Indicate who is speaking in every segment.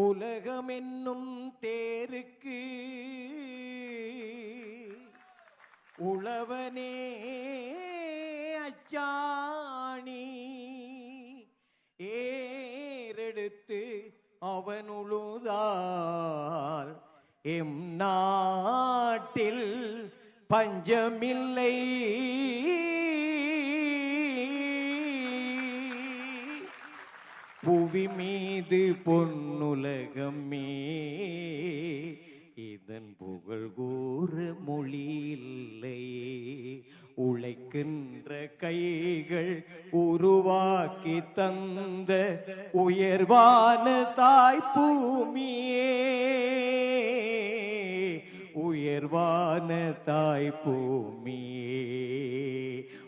Speaker 1: உலகமென்னும் தேருக்கு உழவனே அச்சாணி ஏறெடுத்து அவனுழுதால் எம் நாட்டில் பஞ்சமில்லை. புவி மீது பொன்னுலகமே இதன் புகழ் கூற மொழி இல்லையே. உழைக்கின்ற கைகள் உருவாக்கி தந்த உயர்வான தாய் பூமியே. உயர்வான தாய் பூமியே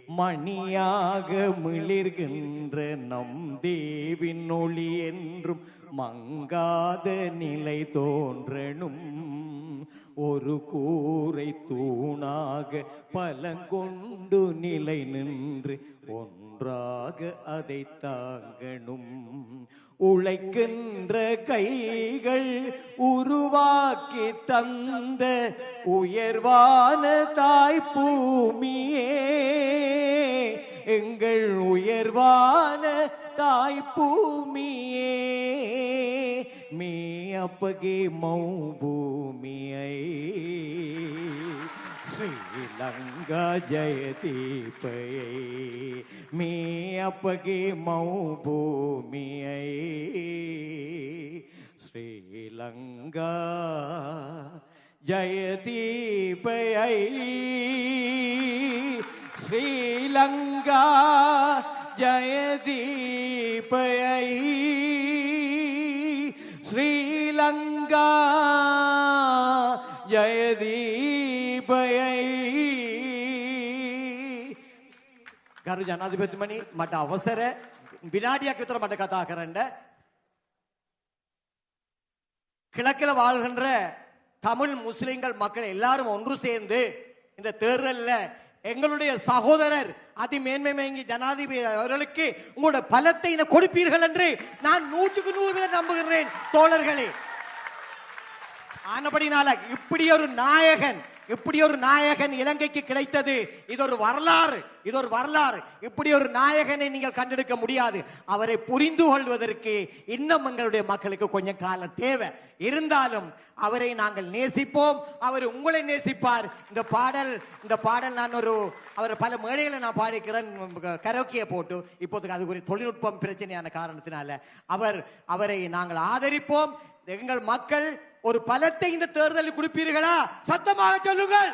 Speaker 1: மணியாக மிளிர்கின்ற நம் தேவின் ஒளி என்றும் மங்காத நிலை தோன்றணும். ஒரு கூரை தூணாக பலங்கொண்டு நிலை நின்று ஒன்றாக அதை தாங்கணும். உழைக்கின்ற கைகள் உருவாக்கி தந்த உயர்வான தாய் பூமியே எங்கள் உயர்வான தாய் பூமியே மீ அப்பகே மௌ பூமியை श्रीलङ्गा जयदीपये मे अपगे मौ भूमियै श्रीलङ्गा ஜயதீபயை ஸ்ரீலங்கா ஜயதீபயை ஸ்ரீலங்கா జయదీపయై ගරු ජනාධිපතිමනි මට අවසර විනාඩියක් විතර මට කතා කරන්න. කිලකිල வாழ்கின்ற தமிழ் முஸ்லிம்கள் மக்கள் எல்லாரும் ஒன்று சேர்ந்து இந்த தேர்தலில் எங்களுடைய சகோதரர் அதிமேன்மை மேங்கி ஜனாதிபதி அவர்களுக்கு உங்களோட பலத்தை கொடுப்பீர்கள் என்று நான் நூற்றுக்கு நூறு பேர் நம்புகிறேன் தோழர்களே ஆனபடினால இப்படி ஒரு நாயகன் இப்படி ஒரு நாயகன் இலங்கைக்கு கிடைத்தது. இது ஒரு வரலாறு இது ஒரு வரலாறு. இப்படி ஒரு நாயகனை நீங்கள் கண்டெடுக்க முடியாது. அவரை புரிந்து கொள்வதற்கு இன்னும் எங்களுடைய மக்களுக்கு கொஞ்சம் காலம் தேவை. இருந்தாலும் அவரை நாங்கள் நேசிப்போம். அவர் உங்களை நேசிப்பார். இந்த பாடல் இந்த பாடல் நான் ஒரு அவர் பல மேடைகளை நான் பாடிக்கிறேன் கரோக்கியை போட்டு. இப்போதுக்கு அது ஒரு தொழில்நுட்பம் பிரச்சனையான காரணத்தினால அவர் அவரை நாங்கள் ஆதரிப்போம். எங்கள் மக்கள் ஒரு பலத்தை இந்த தேர்தலில் கொடுப்பீர்களா? சத்தமாக சொல்லுங்கள்.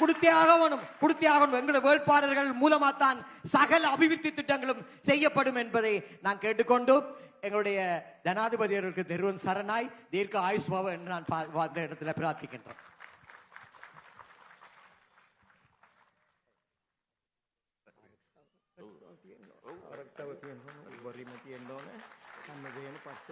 Speaker 1: கொடுத்தே ஆகணும். கொடுத்தே ஆகணும். எங்களுடைய வேட்பாளர்கள் மூலமா தான் சகல அபிவிருத்தி திட்டங்களும் செய்யப்படும் என்பதை நான் கேட்டுக்கொண்டு எங்களுடைய ஜனாதிபதி அவர்களுக்கு தெருவன் சரணாய் தீர்க்க ஆயுஷ்பாவம் என்று நான் அந்த இடத்துல பிரார்த்திக்கின்றேன்
Speaker 2: ರಕ್ತವತಿಯನ್ನು ಬರಿಮತಿಯನ್ನು ಅನ್ನದೇನು ಪಕ್ಷ